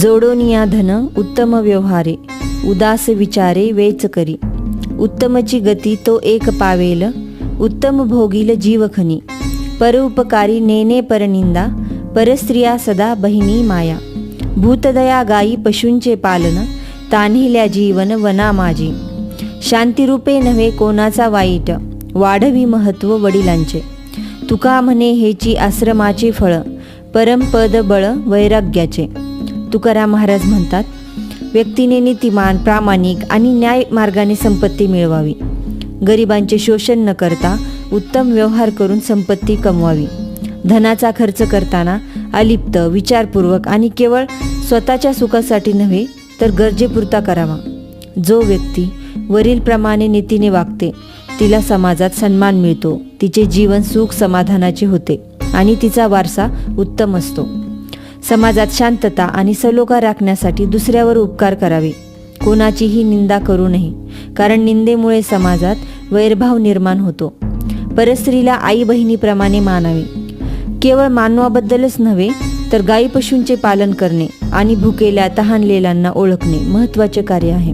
जोडोनिया धन उत्तम व्यवहारे उदास विचारे वेच करी. उत्तमची गती तो एक पावेल उत्तम भोगील जीवखनी परोपकारी नेने परनिंदा परस्त्रिया सदा बहिणी माया. भूतदया गायी पशूंचे पालन तान्हिल्या जीवन वना माझी शांतिरूपे नव्हे कोणाचा वाईट वाढवी महत्त्व वडिलांचे. तुका म्हणे हेची आश्रमाचे फळ परमपद बळ वैराग्याचे. तुकाराम महाराज म्हणतात व्यक्तीने नीतिमान प्रामाणिक आणि न्याय मार्गाने संपत्ती मिळवावी. गरिबांचे शोषण न करता उत्तम व्यवहार करून संपत्ती कमवावी. धनाचा खर्च करताना अलिप्त विचारपूर्वक आणि केवळ स्वतःच्या सुखासाठी नव्हे तर गरजेपुरता करावा. जो व्यक्ती वरीलप्रमाणे नीतीने वागते तिला समाजात सन्मान मिळतो तिचे जीवन सुख समाधानाचे होते आणि तिचा वारसा उत्तम असतो. समाजात शांतता आणि सलोखा राखण्यासाठी दुसऱ्यावर उपकार करावे. कोणाचीही निंदा करू नये कारण निंदेमुळे समाजात वैरभाव निर्माण होतो. परस्त्रीला आई बहिणीप्रमाणे मानावे. केवळ मानवाबद्दलच नव्हे तर गायी पशूंचे पालन करणे आणि भुकेल्या तहानलेल्यांना ओळखणे महत्त्वाचे कार्य आहे.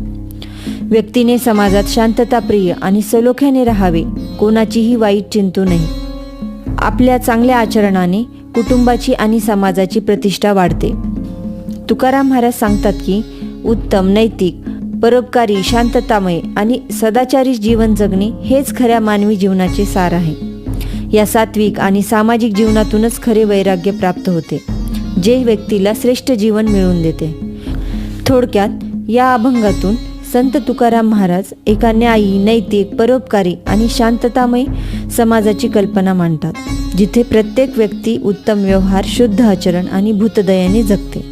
व्यक्तीने समाजात शांतताप्रिय आणि सलोख्याने राहावे कोणाचीही वाईट चिंतू नये. आपल्या चांगल्या आचरणाने कुटुंबाची आणि समाजाची प्रतिष्ठा वाढते. तुकाराम महाराज सांगतात की उत्तम नैतिक परोपकारी शांततामय आणि सदाचारी जीवन जगणे हेच खऱ्या मानवी जीवनाचे सार आहे. या सात्विक आणि सामाजिक जीवनातूनच खरे वैराग्य प्राप्त होते जे व्यक्तीला श्रेष्ठ जीवन मिळवून देते. थोडक्यात या अभंगातून संत तुकाराम महाराज एका न्यायी नैतिक परोपकारी आणि शांततामय समाजाची कल्पना मांडतात जिथे प्रत्येक व्यक्ती उत्तम व्यवहार शुद्ध आचरण आणि भूतदयाने जगते.